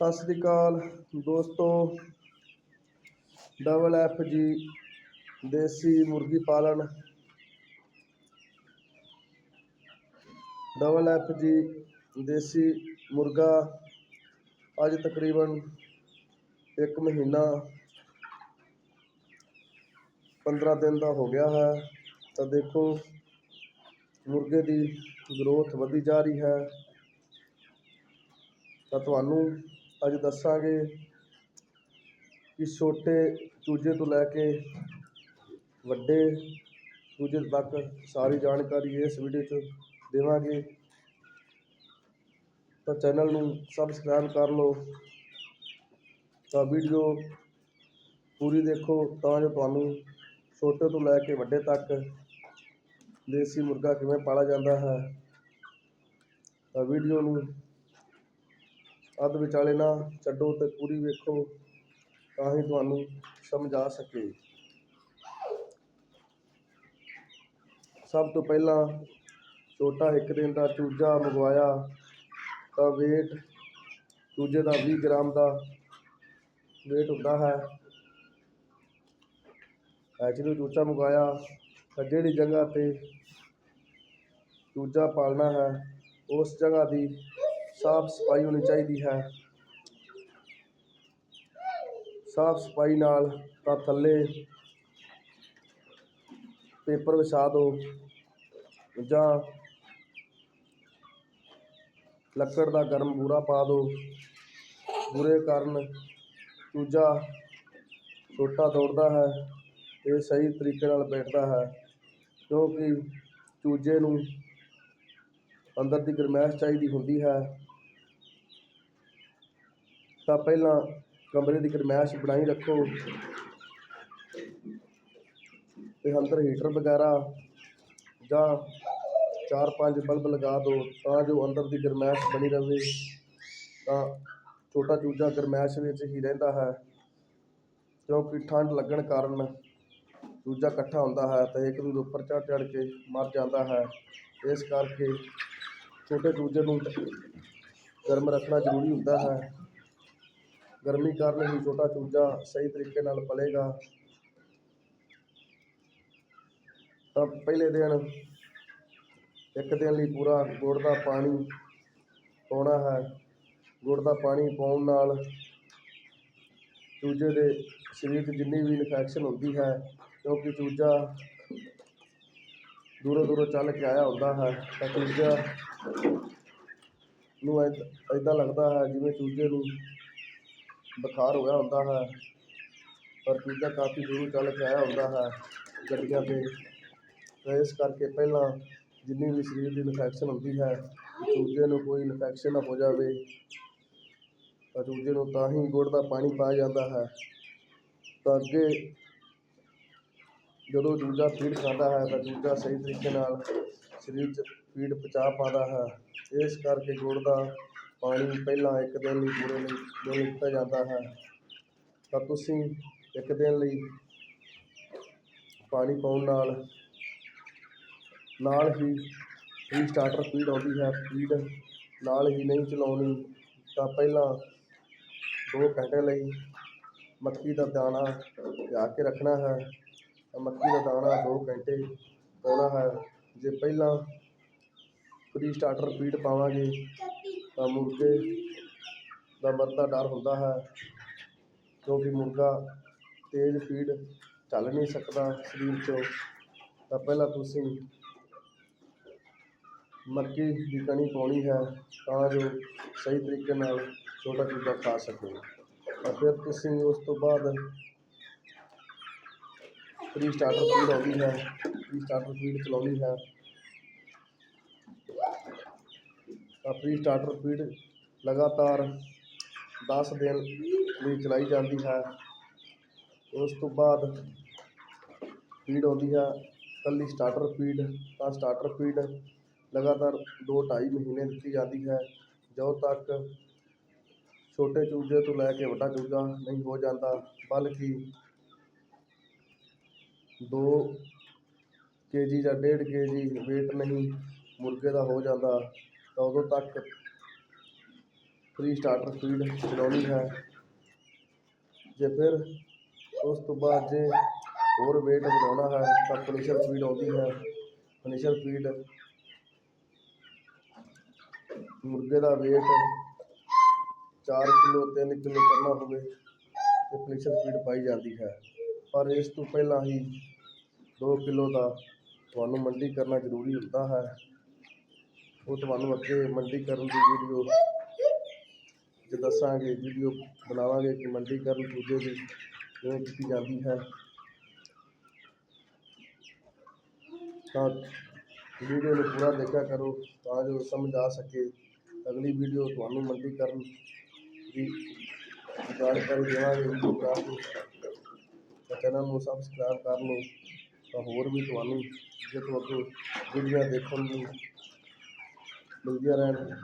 ਸਤਿ ਸ੍ਰੀ ਅਕਾਲ ਦੋਸਤੋ। Double F ਜੀ ਦੇਸੀ ਮੁਰਗੀ ਪਾਲਣ। ਡਬਲ ਐਫ ਜੀ ਦੇਸੀ ਮੁਰਗਾ ਅੱਜ ਤਕਰੀਬਨ ਇੱਕ ਮਹੀਨਾ 15 ਦਿਨ ਦਾ ਹੋ ਗਿਆ ਹੈ। ਤਾਂ ਦੇਖੋ, ਮੁਰਗੇ ਦੀ ਗਰੋਥ ਵਧੀ ਜਾ ਰਹੀ ਹੈ। ਤਾਂ ਤੁਹਾਨੂੰ ਅੱਜ ਦੱਸਾਂਗੇ ਕਿ ਛੋਟੇ ਚੂਜੇ ਤੋਂ ਲੈ ਕੇ ਵੱਡੇ ਚੂਜੇ ਤੱਕ ਸਾਰੀ ਜਾਣਕਾਰੀ ਇਸ ਵੀਡੀਓ 'ਚ ਦੇਵਾਂਗੇ। ਤਾਂ ਚੈਨਲ ਨੂੰ ਸਬਸਕ੍ਰਾਈਬ ਕਰ ਲਓ। ਤਾਂ ਵੀਡੀਓ ਪੂਰੀ ਦੇਖੋ ਤਾਂ ਜੋ ਤੁਹਾਨੂੰ ਛੋਟੇ ਤੋਂ ਲੈ ਕੇ ਵੱਡੇ ਤੱਕ ਦੇਸੀ ਮੁਰਗਾ ਕਿਵੇਂ ਪਾਲਿਆ ਜਾਂਦਾ ਹੈ। ਤਾਂ ਵੀਡੀਓ ਨੂੰ ਅੱਧ ਵਿਚਾਲੇ ਨਾ ਛੱਡੋ ਤੇ ਪੂਰੀ ਵੇਖੋ, ਤਾਂ ਹੀ ਤੁਹਾਨੂੰ ਸਮਝ ਆ ਸਕੇ। ਸਭ ਤੋਂ ਪਹਿਲਾਂ ਛੋਟਾ ਇੱਕ ਦਿਨ ਦਾ ਚੂਜਾ ਮੰਗਵਾਇਆ, ਤਾਂ weight ਚੂਜੇ ਦਾ 20 ਗ੍ਰਾਮ ਦਾ weight ਹੁੰਦਾ ਹੈ। ਐਕਚੁਅਲੀ ਚੂਚਾ ਮੰਗਵਾਇਆ, ਤਾਂ ਜਿਹੜੀ ਜਗ੍ਹਾ ਤੇ ਚੂਜਾ ਪਾਲਣਾ ਹੈ, ਉਸ ਜਗ੍ਹਾ ਦੀ ਸਾਫ਼ ਸਫ਼ਾਈ ਹੋਣੀ ਚਾਹੀਦੀ ਹੈ। ਸਾਫ਼ ਸਫ਼ਾਈ ਨਾਲ ਤਾਂ ਥੱਲੇ ਪੇਪਰ ਵਿਛਾ ਦਿਓ ਜਾਂ ਲੱਕੜ ਦਾ ਗਰਮ ਬੂਰਾ ਪਾ ਦਿਓ ਬੁਰੇ ਕਾਰਨ ਚੂਜਾ ਛੋਟਾ ਦੌੜਦਾ ਹੈ ਤੇ ਸਹੀ ਤਰੀਕੇ ਨਾਲ ਬੈਠਦਾ ਹੈ ਕਿਉਂਕਿ ਚੂਜੇ ਨੂੰ ਅੰਦਰ ਦੀ ਗਰਮੈਸ਼ ਚਾਹੀਦੀ ਹੁੰਦੀ ਹੈ। ਤਾਂ ਪਹਿਲਾਂ ਕਮਰੇ ਦੀ ਗਰਮੈਸ਼ ਬਣਾਈ ਰੱਖੋ। ਤੇ ਅੰਦਰ ਹੀਟਰ ਵਗੈਰਾ ਜਾਂ ਚਾਰ ਪੰਜ ਬਲਬ ਲਗਾ ਦਿਓ ਤਾਂ ਜੋ ਅੰਦਰ ਦੀ ਗਰਮੈਸ਼ ਬਣੀ ਰਹੇ। ਤਾਂ ਛੋਟਾ ਚੂਜਾ ਗਰਮੈਸ਼ ਵਿੱਚ ਹੀ ਰਹਿੰਦਾ ਹੈ, ਕਿਉਂਕਿ ਠੰਡ ਲੱਗਣ ਕਾਰਨ ਚੂਜਾ ਇਕੱਠਾ ਹੁੰਦਾ ਹੈ ਤਾਂ ਇੱਕ ਦੂਜੇ ਉੱਪਰ ਚੜ੍ਹ ਚੜ੍ਹ ਕੇ ਮਰ ਜਾਂਦਾ ਹੈ। ਇਸ ਕਰਕੇ ਛੋਟੇ ਚੂਜੇ ਨੂੰ ਗਰਮ ਰੱਖਣਾ ਜ਼ਰੂਰੀ ਹੁੰਦਾ ਹੈ। ਗਰਮੀ ਕਾਰਨ ਹੀ ਛੋਟਾ ਚੂਜਾ ਸਹੀ ਤਰੀਕੇ ਨਾਲ ਪਲੇਗਾ। ਤਾਂ ਪਹਿਲੇ ਦਿਨ ਇੱਕ ਦਿਨ ਲਈ ਪੂਰਾ ਗੁੜ ਦਾ ਪਾਣੀ ਪਾਉਣਾ ਹੈ। ਗੁੜ ਦਾ ਪਾਣੀ ਪਾਉਣ ਨਾਲ ਚੂਜੇ ਦੇ ਸਰੀਰ 'ਚ ਜਿੰਨੀ ਵੀ ਇਨਫੈਕਸ਼ਨ ਹੁੰਦੀ ਹੈ, ਕਿਉਂਕਿ ਚੂਜਾ ਦੂਰੋਂ ਦੂਰੋਂ ਚੱਲ ਕੇ ਆਇਆ ਹੁੰਦਾ ਹੈ, ਤਾਂ ਚੂਜਾ ਨੂੰ ਇੱਦਾਂ ਲੱਗਦਾ ਹੈ ਜਿਵੇਂ ਚੂਜੇ ਨੂੰ ਬੁਖਾਰ ਹੋਇਆ ਹੁੰਦਾ ਹੈ, ਪਰ ਦੂਜਾ ਕਾਫੀ ਦੂਰੋਂ ਚੱਲ ਕੇ ਆਇਆ ਹੁੰਦਾ ਹੈ ਗੱਡੀਆਂ 'ਤੇ। ਤਾਂ ਇਸ ਕਰਕੇ ਪਹਿਲਾਂ ਜਿੰਨੀ ਵੀ ਸਰੀਰ ਦੀ ਇਨਫੈਕਸ਼ਨ ਹੁੰਦੀ ਹੈ, ਦੂਜੇ ਨੂੰ ਕੋਈ ਇਨਫੈਕਸ਼ਨ ਨਾ ਹੋ ਜਾਵੇ, ਤਾਂ ਦੂਜੇ ਨੂੰ ਤਾਂ ਹੀ ਗੁੜ ਦਾ ਪਾਣੀ ਪਾਇਆ ਜਾਂਦਾ ਹੈ। ਤਾਂ ਅੱਗੇ ਜਦੋਂ ਦੂਜਾ ਫੀਡ ਖਾਂਦਾ ਹੈ, ਤਾਂ ਦੂਜਾ ਸਹੀ ਤਰੀਕੇ ਨਾਲ ਸਰੀਰ 'ਚ ਫੀਡ ਪਚਾ ਪਾਉਂਦਾ ਹੈ। ਇਸ ਕਰਕੇ ਗੁੜ ਦਾ ਪਾਣੀ ਪਹਿਲਾਂ ਇੱਕ ਦਿਨ ਲਈ ਪੂਰੇ ਲਈ ਦੇ ਦਿੱਤਾ ਜਾਂਦਾ ਹੈ, ਤਾਂ ਤੁਸੀਂ ਇੱਕ ਦਿਨ ਲਈ ਪਾਣੀ ਪਾਉਣ ਨਾਲ ਨਾਲ ਹੀ ਫ੍ਰੀ ਸਟਾਰਟਰ ਫੀਡ ਆਉਂਦੀ ਹੈ ਫੀਡ ਨਾਲ ਹੀ ਨਹੀਂ ਚਲਾਉਣੀ, ਤਾਂ ਪਹਿਲਾਂ ਦੋ ਘੰਟੇ ਲਈ ਮੱਕੀ ਦਾ ਦਾਣਾ ਪਿਆ ਕੇ ਰੱਖਣਾ ਹੈ, ਤਾਂ ਮੱਕੀ ਦਾ ਦਾਣਾ ਦੋ ਘੰਟੇ ਪਾਉਣਾ ਹੈ। ਜੇ ਪਹਿਲਾਂ ਫ੍ਰੀ ਸਟਾਰਟਰ ਫੀਡ ਪਾਵਾਂਗੇ ਤਾਂ ਮੁਰਗੇ ਦਾ ਮਰਨ ਡਰ ਹੁੰਦਾ ਹੈ, ਕਿਉਂਕਿ ਮੁਰਗਾ ਤੇਜ਼ ਫੀਡ ਚੱਲ ਨਹੀਂ ਸਕਦਾ ਸਰੀਰ 'ਚੋਂ। ਤਾਂ ਪਹਿਲਾਂ ਤੁਸੀਂ ਮੱਕੀ ਦੀ ਕਣੀ ਪਾਉਣੀ ਹੈ ਤਾਂ ਜੋ ਸਹੀ ਤਰੀਕੇ ਨਾਲ ਛੋਟਾ ਚੂਜਾ ਖਾ ਸਕੇ। ਤਾਂ ਫਿਰ ਤੁਸੀਂ ਉਸ ਤੋਂ ਬਾਅਦ ਫ੍ਰੀ ਸਟਾਰਟਰ ਫੀਡ ਆਉਂਦੀ ਹੈ ਫ੍ਰੀ ਸਟਾਰਟਰ ਫੀਡ ਚਲਾਉਣੀ ਹੈ। ਤਾਂ ਫ੍ਰੀ ਸਟਾਰਟਰ ਫੀਡ ਲਗਾਤਾਰ 10 ਦਿਨ ਲਈ ਚਲਾਈ ਜਾਂਦੀ ਹੈ। ਉਸ ਤੋਂ ਬਾਅਦ ਫੀਡ ਆਉਂਦੀ ਹੈ। ਇਕੱਲੀ ਸਟਾਰਟਰ ਫੀਡ ਤਾਂ ਸਟਾਰਟਰ ਫੀਡ ਲਗਾਤਾਰ ਦੋ ਢਾਈ ਮਹੀਨੇ ਦਿੱਤੀ ਜਾਂਦੀ ਹੈ। ਜਦੋਂ ਤੱਕ ਛੋਟੇ ਚੂਜੇ ਤੋਂ ਲੈ ਕੇ ਵੱਡਾ ਚੂਜਾ ਨਹੀਂ ਹੋ ਜਾਂਦਾ, ਬਲਕਿ ਦੋ ਕੇ ਜੀ ਜਾਂ ਡੇਢ ਕੇ ਜੀ weight ਨਹੀਂ ਮੁਰਗੇ ਦਾ ਹੋ ਜਾਂਦਾ। ਤਾਂ ਉਦੋਂ ਤੱਕ ਪ੍ਰੀ ਸਟਾਰਟਰ ਫੀਡ ਚਲਾਉਣੀ ਹੈ। ਜੇ ਫਿਰ ਉਸ ਤੋਂ ਬਾਅਦ ਜੇ ਹੋਰ weight ਵਧਾਉਣਾ ਹੈ, ਤਾਂ ਫਿਨਿਸ਼ਰ ਫੀਡ ਆਉਂਦੀ ਹੈ। ਫਿਨਿਸ਼ਰ ਫੀਡ ਮੁਰਗੇ ਦਾ weight 4 ਕਿਲੋ 3 ਕਿਲੋ ਕਰਨਾ ਹੋਵੇ ਤੇ ਫਿਨਿਸ਼ਰ ਫੀਡ ਪਾਈ ਜਾਂਦੀ ਹੈ। ਪਰ ਇਸ ਤੋਂ ਪਹਿਲਾਂ ਹੀ 2 ਕਿਲੋ ਦਾ ਤੁਹਾਨੂੰ ਮੰਡੀ ਕਰਨਾ ਜ਼ਰੂਰੀ ਹੁੰਦਾ ਹੈ। ਉਹ ਤੁਹਾਨੂੰ ਅੱਗੇ ਮੰਡੀਕਰਨ ਦੀ ਵੀਡੀਓ ਜੇ ਦੱਸਾਂਗੇ, ਵੀਡੀਓ ਬਣਾਵਾਂਗੇ ਕਿ ਮੰਡੀਕਰਨ ਦੂਜੇ ਦੀ ਕਿਵੇਂ ਕੀਤੀ ਜਾਂਦੀ ਹੈ। ਤਾਂ ਵੀਡੀਓ ਨੂੰ ਪੂਰਾ ਦੇਖਿਆ ਕਰੋ ਤਾਂ ਜੋ ਸਮਝ ਆ ਸਕੇ। ਅਗਲੀ ਵੀਡੀਓ ਤੁਹਾਨੂੰ ਮੰਡੀਕਰਨ ਦੀ ਜਾਣਕਾਰੀ ਦੇਵਾਂਗੇ। ਵੀਡੀਓ ਬਣਾ ਚੈਨਲ ਨੂੰ ਸਬਸਕ੍ਰਾਈਬ ਕਰ ਲਓ ਤਾਂ ਹੋਰ ਵੀ ਤੁਹਾਨੂੰ ਜੇ ਤੁਹਾਨੂੰ ਵੀਡੀਓ ਦੇਖਣ ਨੂੰ ਮਿਲਦੀਆਂ ਰਹਿਣ।